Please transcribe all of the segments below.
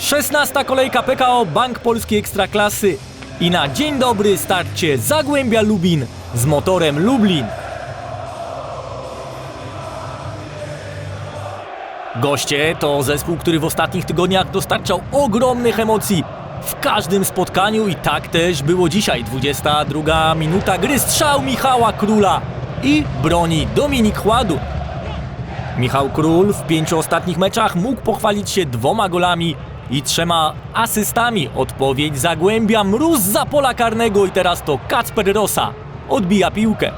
16 kolejka PKO Bank Polskiej Ekstraklasy i na dzień dobry starcie Zagłębia Lubin z motorem Lublin. Goście to zespół, który w ostatnich tygodniach dostarczał ogromnych emocji w każdym spotkaniu i tak też było dzisiaj. 22 minuta gry, strzał Michała Króla i broni Dominik Chładu. Michał Król w pięciu ostatnich meczach mógł pochwalić się dwoma golami i trzema asystami. Odpowiedź Zagłębia, mróz za pola karnego i teraz to Kacper Rosa odbija piłkę.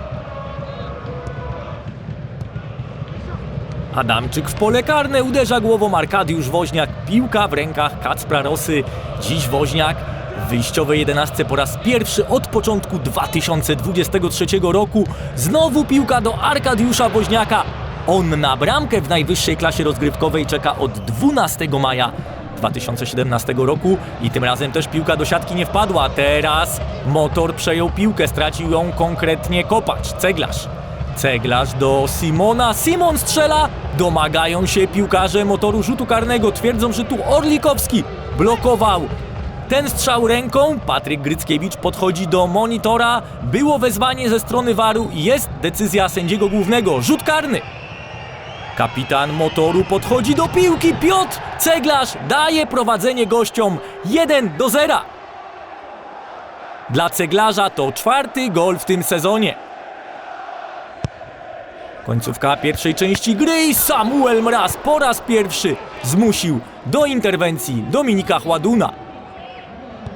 Adamczyk w pole karne uderza głową Arkadiusz Woźniak. Piłka w rękach Kacpra Rosy. Dziś Woźniak w wyjściowej jedenastce po raz pierwszy od początku 2023 roku. Znowu piłka do Arkadiusza Woźniaka. On na bramkę w najwyższej klasie rozgrywkowej czeka od 12 maja 2017 roku i tym razem też piłka do siatki nie wpadła. Teraz motor przejął piłkę, stracił ją konkretnie kopacz, ceglarz. Ceglarz do Simona. Simon strzela. Domagają się piłkarze motoru rzutu karnego. Twierdzą, że tu Orlikowski blokował ten strzał ręką. Patryk Gryckiewicz podchodzi do monitora. Było wezwanie ze strony waru jest decyzja sędziego głównego. Rzut karny. Kapitan motoru podchodzi do piłki. Piotr Ceglarz daje prowadzenie gościom 1 do 0. Dla ceglarza to czwarty gol w tym sezonie. Końcówka pierwszej części gry i Samuel Mraz po raz pierwszy zmusił do interwencji Dominika Chładuna.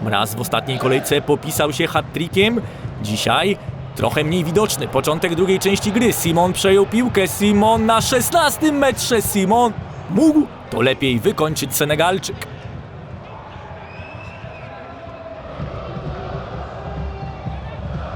Mraz w ostatniej kolejce popisał się hat-trickiem. Dzisiaj trochę mniej widoczny. Początek drugiej części gry. Simon przejął piłkę. Simon na 16 metrze. Simon mógł to lepiej wykończyć Senegalczyk.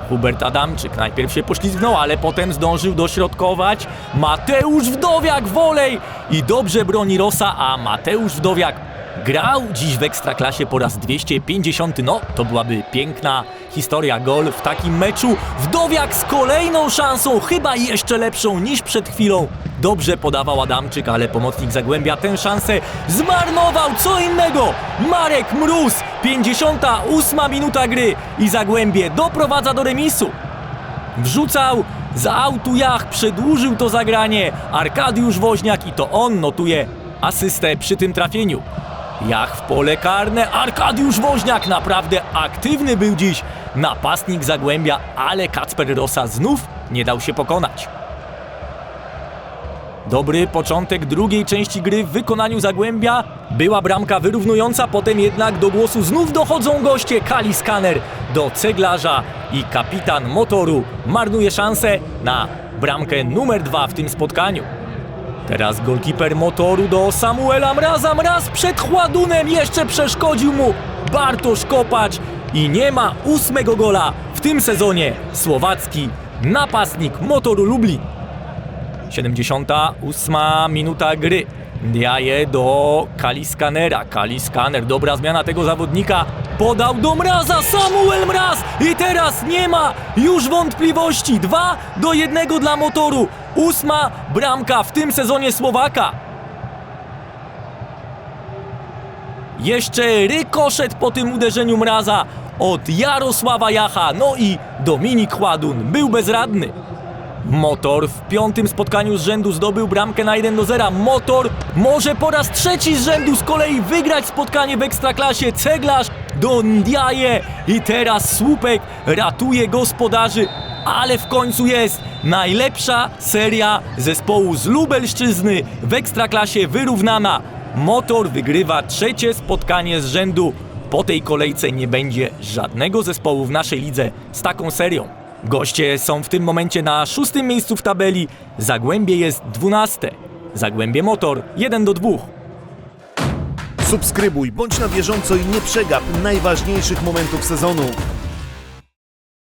Hubert Adamczyk najpierw się poślizgnął, ale potem zdążył dośrodkować. Mateusz Wdowiak wolej i dobrze broni Rosa, a Mateusz Wdowiak grał dziś w Ekstraklasie po raz 250. No, to byłaby piękna historia. Gol w takim meczu. Wdowiak z kolejną szansą, chyba jeszcze lepszą niż przed chwilą. Dobrze podawał Adamczyk, ale pomocnik Zagłębia tę szansę zmarnował. Co innego? Marek Mróz, 58 minuta gry i Zagłębie doprowadza do remisu. Wrzucał z autu Jach, przedłużył to zagranie. Arkadiusz Woźniak i to on notuje asystę przy tym trafieniu. Jach w pole karne, Arkadiusz Woźniak naprawdę aktywny był dziś. Napastnik Zagłębia, ale Kacper Rosa znów nie dał się pokonać. Dobry początek drugiej części gry w wykonaniu Zagłębia. Była bramka wyrównująca, potem jednak do głosu znów dochodzą goście. Kali Skaner do ceglarza i kapitan motoru marnuje szansę na bramkę numer dwa w tym spotkaniu. Teraz golkiper motoru do Samuela Mraza. Mraz przed Chładunem jeszcze przeszkodził mu Bartosz Kopacz i nie ma ósmego gola w tym sezonie. Słowacki napastnik motoru Lublin. 78 minuta gry. Ndiaye do Kaliskanera. Kaliskaner, dobra zmiana tego zawodnika. Podał do Mraza, Samuel Mraz! I teraz nie ma już wątpliwości. 2 do 1 dla motoru. Ósma bramka w tym sezonie Słowaka. Jeszcze rykoszet po tym uderzeniu Mraza od Jarosława Jacha. No i Dominik Chładun był bezradny. Motor w piątym spotkaniu z rzędu zdobył bramkę na 1 do 0. Motor może po raz trzeci z rzędu z kolei wygrać spotkanie w Ekstraklasie. Ceglarz do Ndiaye i teraz słupek ratuje gospodarzy. Ale w końcu jest najlepsza seria zespołu z Lubelszczyzny w Ekstraklasie wyrównana. Motor wygrywa trzecie spotkanie z rzędu. Po tej kolejce nie będzie żadnego zespołu w naszej lidze z taką serią. Goście są w tym momencie na szóstym miejscu w tabeli, Zagłębie jest dwunaste. Zagłębie Motor 1 do 2. Subskrybuj, bądź na bieżąco i nie przegap najważniejszych momentów sezonu.